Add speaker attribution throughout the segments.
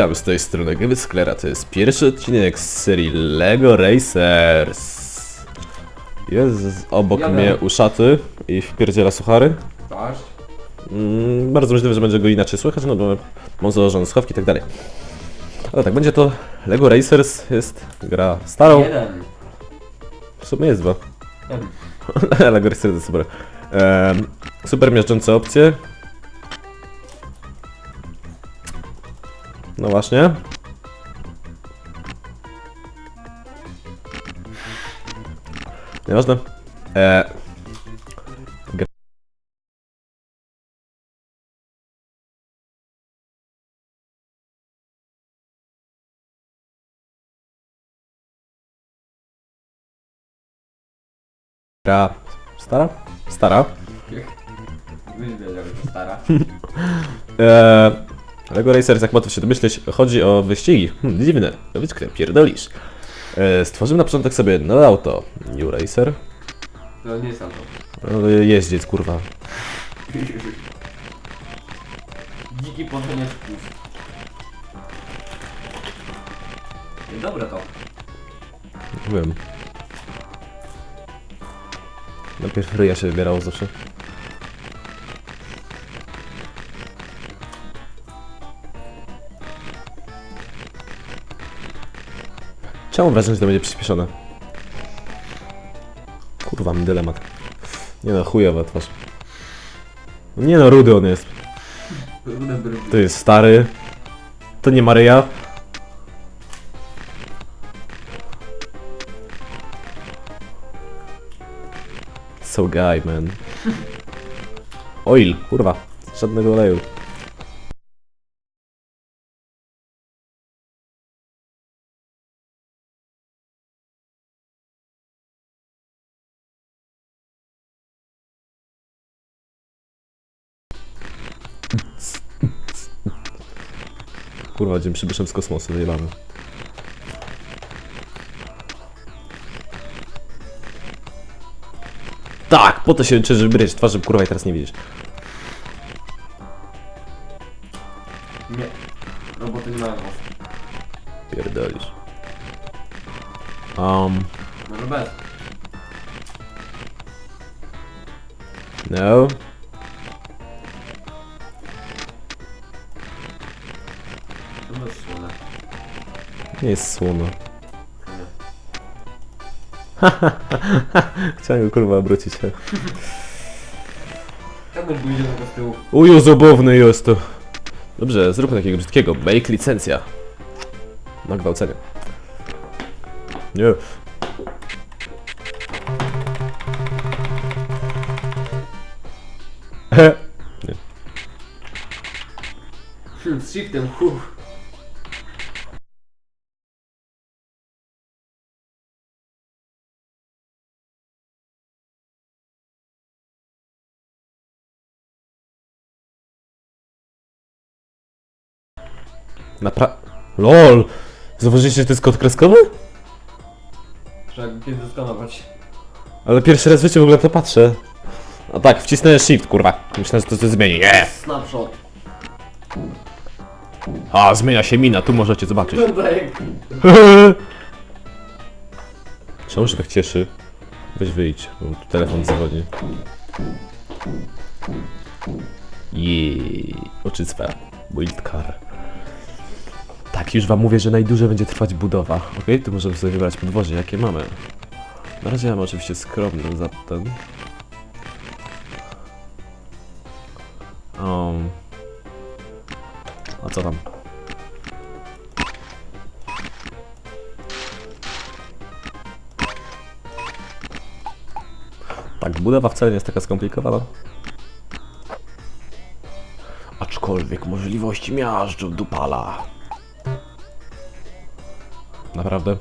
Speaker 1: Witam z tej strony Gęby Sklera, to jest pierwszy odcinek z serii LEGO Racers. Jest obok
Speaker 2: Jadę.
Speaker 1: mnie uszaty i wpierdziela suchary.
Speaker 2: Patrz.
Speaker 1: Mm, bardzo możliwe, że będzie go inaczej słychać, no bo mam założone schowki i tak dalej. Ale tak, będzie to LEGO Racers, jest gra starą,
Speaker 2: Jeden.
Speaker 1: w sumie jest dwa.
Speaker 2: Jeden.
Speaker 1: LEGO Racers jest super. Em, super miażdżące opcje. No właśnie. Nieważne. E, gra- stara? Stara.
Speaker 2: Byś wiedział, że to stara.
Speaker 1: Eee, Lego Racers, jak łatwo się domyśleć, chodzi o wyścigi. Hmm, dziwne, Nowiczkę, pierdolisz. Eee, stworzymy na początek sobie nowe auto. New Racer.
Speaker 2: To nie jest auto.
Speaker 1: No, jeździec, kurwa.
Speaker 2: Dziki pochodzenie wkus. Dobre to.
Speaker 1: Wiem. Najpierw ryja się wybierało zawsze. Czemu wrażenie, że to będzie przyspieszone? Kurwa, mam dylemat. Nie no, chujowa twarz. No Nie no, rudy on jest. To jest stary. To nie Maryja. So guy, man. Oil, kurwa. Żadnego oleju. Kurwa, będziemy przybyszem z kosmosu, wyjebamy. Tak, po to się żeby bryć twarzy, kurwa, i teraz nie widzisz.
Speaker 2: Nie. Roboty nie mają was.
Speaker 1: Pierdolisz. Um,
Speaker 2: Może bez.
Speaker 1: no. Nie jest słono. Chciałem go kurwa obrócić.
Speaker 2: Bym pójdzie tylko z tyłu.
Speaker 1: Uju, zabawny jest to. Dobrze, zróbmy takiego brzydkiego. Make licencja. Na gwałcenie. Nie. Nie.
Speaker 2: Hmm, z shiftem, huh.
Speaker 1: Napra... LOL! Zauważyliście, że to jest kod kreskowy?
Speaker 2: Trzeba go kiedyś zeskanować.
Speaker 1: Ale pierwszy raz w życiu w ogóle to patrzę. A tak, wcisnę shift, kurwa. Myślę, że to się zmieni. Nie!
Speaker 2: Snapshot.
Speaker 1: A, zmienia się mina, tu możecie zobaczyć. Czemu się tak cieszy? Weź wyjdź, bo tu telefon dzwoni. Jeee, oczyctwa. Wild car. Tak, już wam mówię, że najdłużej będzie trwać budowa. Ok, tu możemy sobie wybrać podwozie, jakie mamy. Na razie mam oczywiście skromny za ten. Um. A co tam? Tak, budowa wcale nie jest taka skomplikowana. Aczkolwiek możliwości miażdżą dupala. Naprawdę?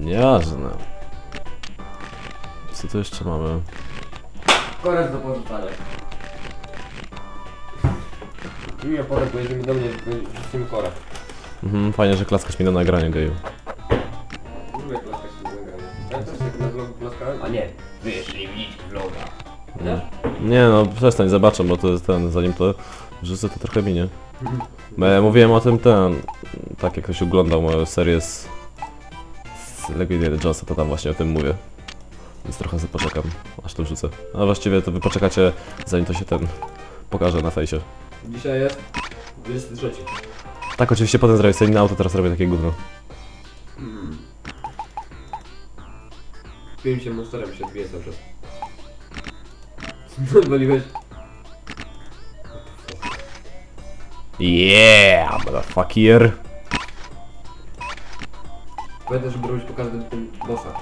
Speaker 1: Jasne. Co tu jeszcze mamy?
Speaker 2: Korek do porzucania.
Speaker 3: Nie, potem pojedziemy do mnie, wrzucimy korę.
Speaker 1: Mhm, fajnie, że klaskasz mi na nagranie geju.
Speaker 3: Lubię klaskać tym nagranie. Ja też tak na vlogu klaskałem. A nie, wyszli vloga. Nie?
Speaker 1: Nie no, przestań, zobaczę, bo to jest ten, zanim to wrzucę, to trochę minie. Bo ja mówiłem o tym ten, tak jak ktoś oglądał moją serię z, z Lego Indiana Jonesa, to tam właśnie o tym mówię. Więc trochę sobie poczekam, aż to wrzucę. A właściwie to wy poczekacie, zanim to się ten pokaże na fejsie.
Speaker 3: Dzisiaj jest 23.
Speaker 1: Tak, oczywiście potem zrobię sobie inne auto, teraz robię takie gówno.
Speaker 3: Film się monsterem się odbije cały czas. Co odwaliłeś?
Speaker 1: Yeah, motherfucker!
Speaker 3: Pamiętaj, żeby robić po każdym tym bossa.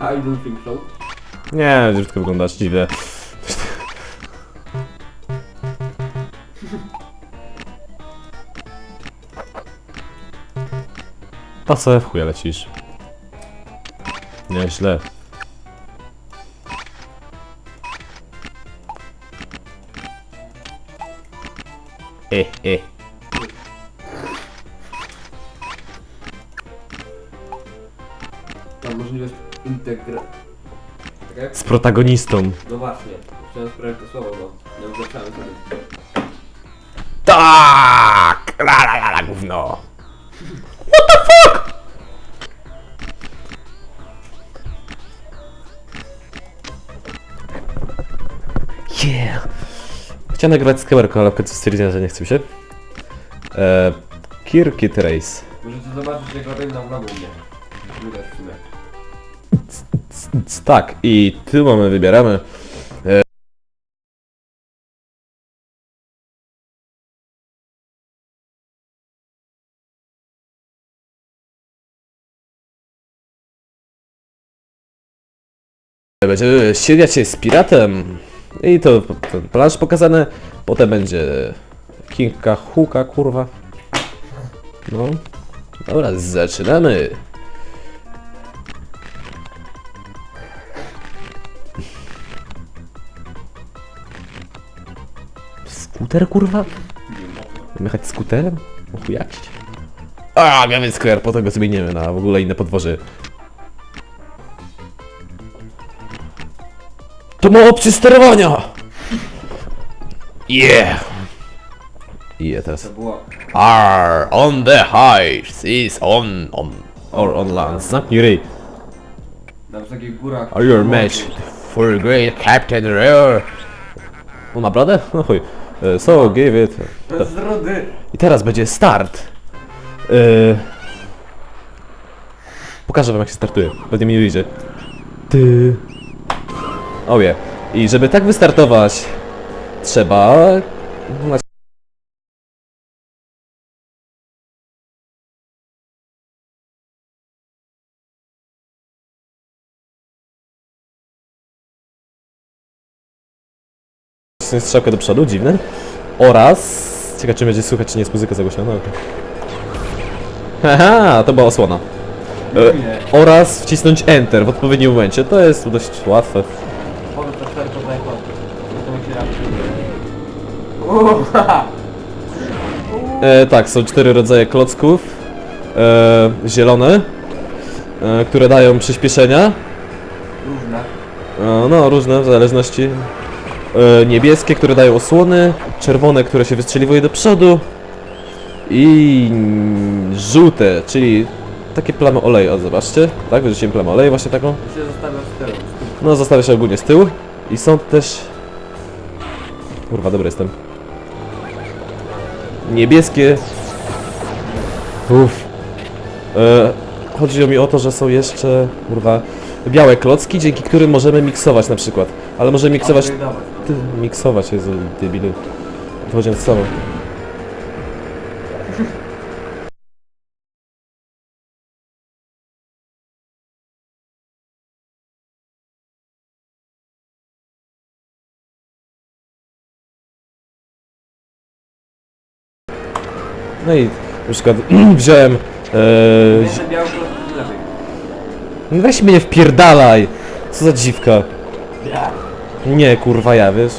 Speaker 3: Idol Film Show.
Speaker 1: Nie, brzydko wyglądasz, dziwne. To sobie w chuja lecisz. Nieźle. E, e.
Speaker 3: integra... Czekaj.
Speaker 1: Z protagonistą.
Speaker 3: No właśnie, chciałem sprawdzić to słowo, bo nie zacząłem sobie.
Speaker 1: Tak! La la la la gówno! What the fuck? Yeah! Chciałem nagrywać z kamerką, ale w końcu stwierdziłem, że nie chce mi się. Eee, Kirkit Race.
Speaker 3: Możecie zobaczyć jak robię na vlogu mnie. Widać w sumie.
Speaker 1: Tak, i tu mamy, wybieramy. E, Będziemy ścigać się z piratem. I to ten plansz pokazany. Potem będzie Kinga Huka, kurwa. No. Dobra, zaczynamy. Skuter, kurwa? Mam jechać skuterem? Ochujacić? A, Gavin Square, potem go zmienimy na w ogóle inne podwozie. To ma opcję sterowania! Yeah! Yeah, teraz.
Speaker 3: Było...
Speaker 1: R on the heights is on, on, or on land. Zamknij ryj.
Speaker 3: Na wysokich górach...
Speaker 1: Are your match for great Captain Rare? On ma brodę? No chuj. E, So, give it.
Speaker 3: Bez rudy!
Speaker 1: I teraz będzie start. Yy... Pokażę wam jak się startuje. Pewnie mi nie wyjdzie. Ty. Oje. I żeby tak wystartować, trzeba... nacisnąć strzałkę do przodu, dziwne. Oraz... Ciekawe czy będzie słychać, czy nie jest muzyka zagłośniona. Okay. Haha, to była osłona. E,
Speaker 3: Nie.
Speaker 1: oraz wcisnąć Enter w odpowiednim momencie. To jest dość łatwe.
Speaker 3: Potem to cztery to zajęło. To mi się
Speaker 1: E, tak, są cztery rodzaje klocków. E, zielone, e, które dają przyspieszenia.
Speaker 3: Różne.
Speaker 1: E, no, różne w zależności. E, niebieskie, które dają osłony. Czerwone, które się wystrzeliwuje do przodu. I żółte, czyli takie plamy oleju. O, zobaczcie. Tak, wyrzuciłem plamę oleju właśnie taką.
Speaker 3: To się zostawia z tyłu.
Speaker 1: No, zostawia się ogólnie z tyłu. I są też... Kurwa, dobry jestem. Niebieskie... Uff. E, chodzi mi o to, że są jeszcze, kurwa, białe klocki, dzięki którym możemy miksować na przykład. Ale możemy miksować...
Speaker 3: Upgrade'ować
Speaker 1: ty miksować, Jezu, debilu. No i na przykład wziąłem... E, no weź mnie wpierdalaj! Co za dziwka. Nie, kurwa ja, wiesz?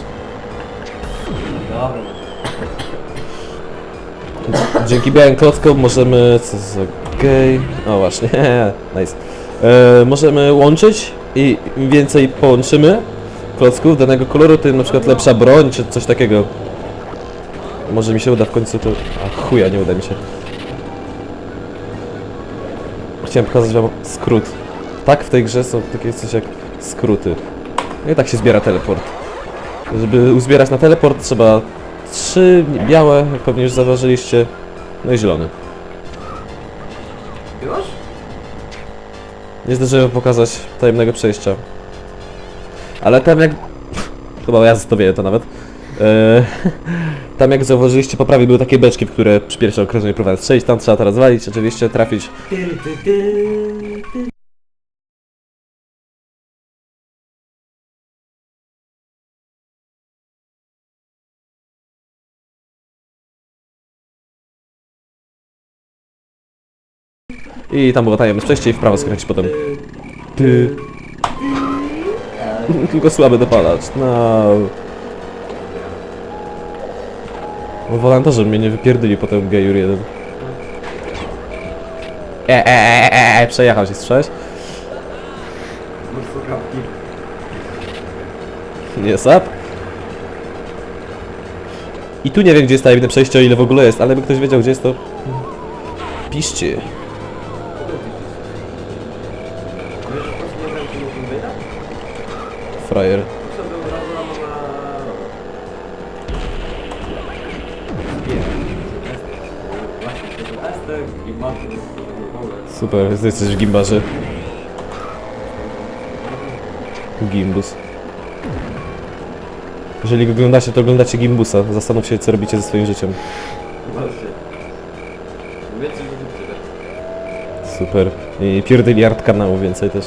Speaker 1: Dzięki białym klockom możemy... Co za gej... O właśnie, nice. E, możemy łączyć i im więcej połączymy klocków danego koloru, tym na przykład lepsza broń, czy coś takiego. Może mi się uda w końcu to... A chuja, nie uda mi się. Chciałem pokazać wam skrót. Tak, w tej grze są takie coś jak skróty. No i tak się zbiera teleport. Żeby uzbierać na teleport trzeba trzy białe, jak pewnie już zauważyliście, no i zielony.
Speaker 3: Już?
Speaker 1: Nie zdążyłem pokazać tajemnego przejścia. Ale tam jak... Chyba ja zostawię to nawet. Eee, tam jak zauważyliście po prawej były takie beczki, w które przy pierwszym okrążeniu próbowałem strzelić, tam trzeba teraz walić, oczywiście trafić. I tam było tajemne przejście i w prawo skręcić potem. Ty. Tylko słaby dopalacz. No. No wolałem to, żeby mnie nie wypierdyli potem gejur jeden. E, e, e, e, e, przejechał się, słyszałeś? Nie sap. I tu nie wiem, gdzie jest tajemne przejście, o ile w ogóle jest, ale by ktoś wiedział, gdzie jest to... Piszcie.
Speaker 3: Ogóle.
Speaker 1: Super, jesteś w gimbarze. Gimbus. Jeżeli oglądacie, to oglądacie Gimbusa. Zastanów się, co robicie ze swoim życiem. Super. I pierdyliard kanału więcej też.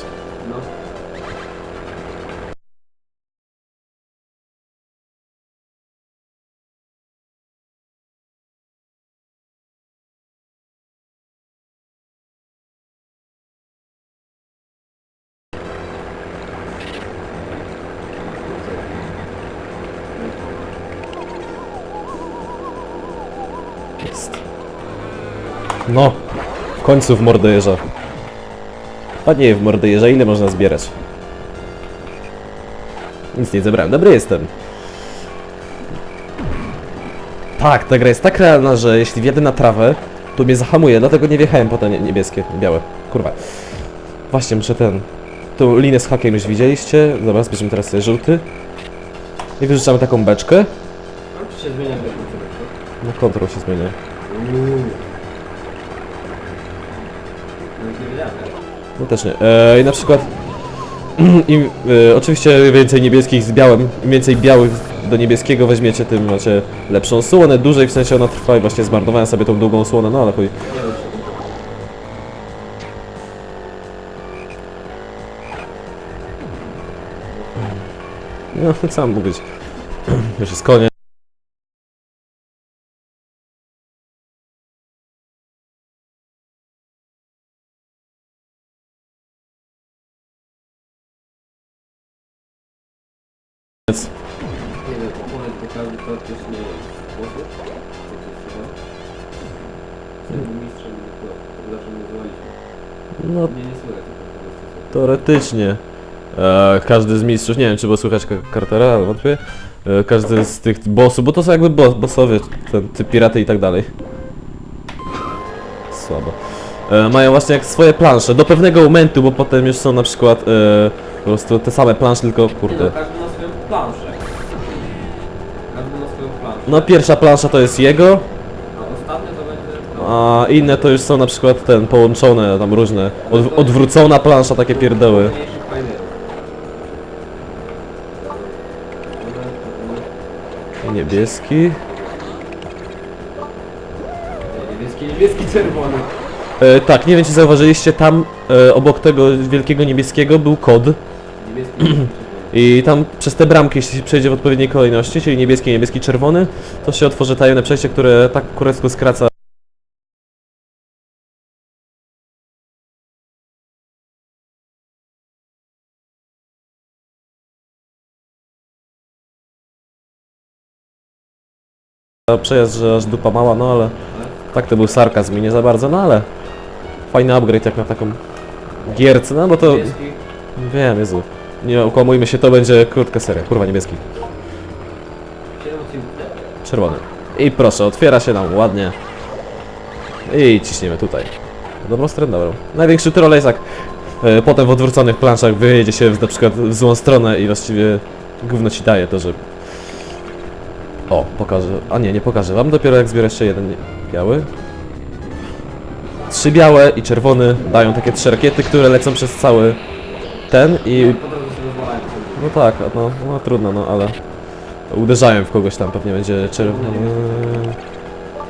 Speaker 1: Jest. No, w końcu w mordę jeża. A nie, w mordę jeża ile można zbierać? Nic nie zebrałem, dobry jestem. Tak, ta gra jest tak realna, że jeśli wjadę na trawę, to mnie zahamuje, dlatego nie wjechałem po te nie- niebieskie, białe. Kurwa. Właśnie, muszę ten... Tą linę z hakiem już widzieliście. Dobra, zbierzemy teraz sobie żółty. I wyrzucamy taką beczkę.
Speaker 3: Czy się zmienia jakim
Speaker 1: No kontrol się zmienia.
Speaker 3: No,
Speaker 1: też nie. E, I na przykład im, e, oczywiście więcej niebieskich z białym, im więcej białych do niebieskiego weźmiecie, tym macie lepszą słonę, dłużej w sensie ona trwa i właśnie zmarnowałem sobie tą długą słonę, no ale chuj. No, co mam mówić. Już jest koniec.
Speaker 3: To mistrzem zawsze.
Speaker 1: No,
Speaker 3: Mnie nie słychać po prostu.
Speaker 1: teoretycznie. E, każdy z mistrzów, nie wiem czy było słychać Ka- Cartera, ale wątpię. E, każdy z tych bossów, bo to są jakby bo bossowie, ten, ty piraty i tak dalej. Słabo. E, mają właśnie jak swoje plansze, do pewnego momentu, bo potem już są na przykład e, po prostu te same plansze, tylko
Speaker 3: Nie no,
Speaker 1: kurde.
Speaker 3: każdy ma swoją planszę. Każdy ma swoją planszę.
Speaker 1: No pierwsza plansza to jest jego,
Speaker 3: A ostatnie to będzie...
Speaker 1: a inne to już są na przykład ten połączone, tam różne. Od, odwrócona plansza, takie pierdoły. Niebieski.
Speaker 3: Niebieski, niebieski, czerwony.
Speaker 1: E, tak, nie wiem czy zauważyliście, tam e, obok tego wielkiego niebieskiego był kod.
Speaker 3: Niebieski.
Speaker 1: I tam przez te bramki, jeśli się przejdzie w odpowiedniej kolejności, czyli niebieski, niebieski, czerwony, to się otworzy tajemne przejście, które tak kurewsko skraca przejazd, że aż dupa mała, no ale tak to był sarkazm i nie za bardzo, no ale fajny upgrade jak na taką gierce, no bo to wiem, Jezu. Nie okłamujmy się, to będzie krótka seria, kurwa niebieski, czerwony. I proszę, otwiera się nam ładnie. I ciśniemy tutaj. Dobrą stronę, dobrą. Największy jak e, potem w odwróconych planszach wyjedzie się w, na przykład w złą stronę i właściwie gówno ci daje to, że... O, pokażę. A nie, nie pokażę wam. Dopiero jak zbiorę jeszcze jeden biały. Trzy białe i czerwony dają takie trzy rakiety, które lecą przez cały ten i...
Speaker 3: Po drodze sobie rozwalałem sobie.
Speaker 1: No tak, no, no trudno, no ale... Uderzałem w kogoś tam, pewnie będzie czerwony...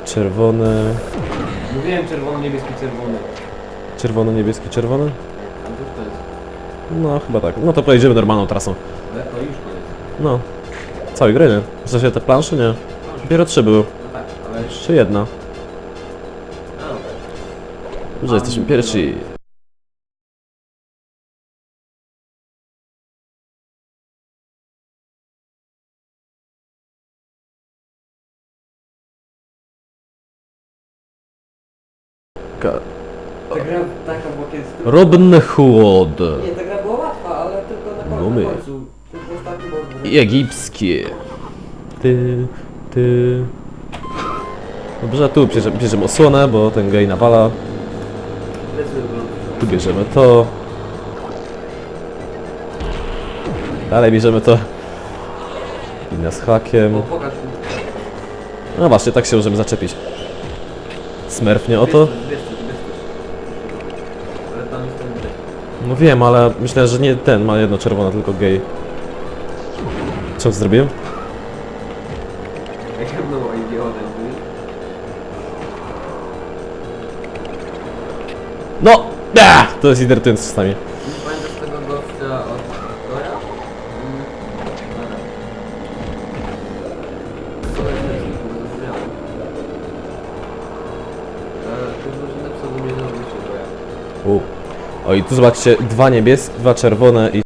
Speaker 1: Czerwony...
Speaker 3: Mówiłem czerwony, niebieski, czerwony.
Speaker 1: Czerwony, niebieski, czerwony?
Speaker 3: A to jest?
Speaker 1: No, chyba tak. No to pojedziemy normalną trasą.
Speaker 3: Ale to już koniec.
Speaker 1: No. Całej gry, nie? W sensie te plansze, nie? Dopiero trzy były.
Speaker 3: No tak, ale...
Speaker 1: Jeszcze jedna.
Speaker 3: A, no tak.
Speaker 1: Że jesteśmy pierwsi. Ka-
Speaker 3: Ta gra taka była kiedyś...
Speaker 1: Robin Hood.
Speaker 3: Nie, ta gra była łatwa, ale tylko na końcu. Ostatni boss.
Speaker 1: I egipskie. Ty, ty. Dobrze, tu bierzemy, bierzemy osłonę, bo ten gej nawala.
Speaker 3: Lecimy lądu.
Speaker 1: Tu bierzemy to. Dalej bierzemy to. Inna z hakiem.
Speaker 3: O, pokaż mi.
Speaker 1: No właśnie, tak się możemy zaczepić. Smurfnie o to? No wiem, ale myślę, że nie ten ma jedno czerwone, tylko gej. Co zrobiłem? No! Ah! To jest irytujące. O i tu zobaczcie, dwa niebieskie, dwa czerwone i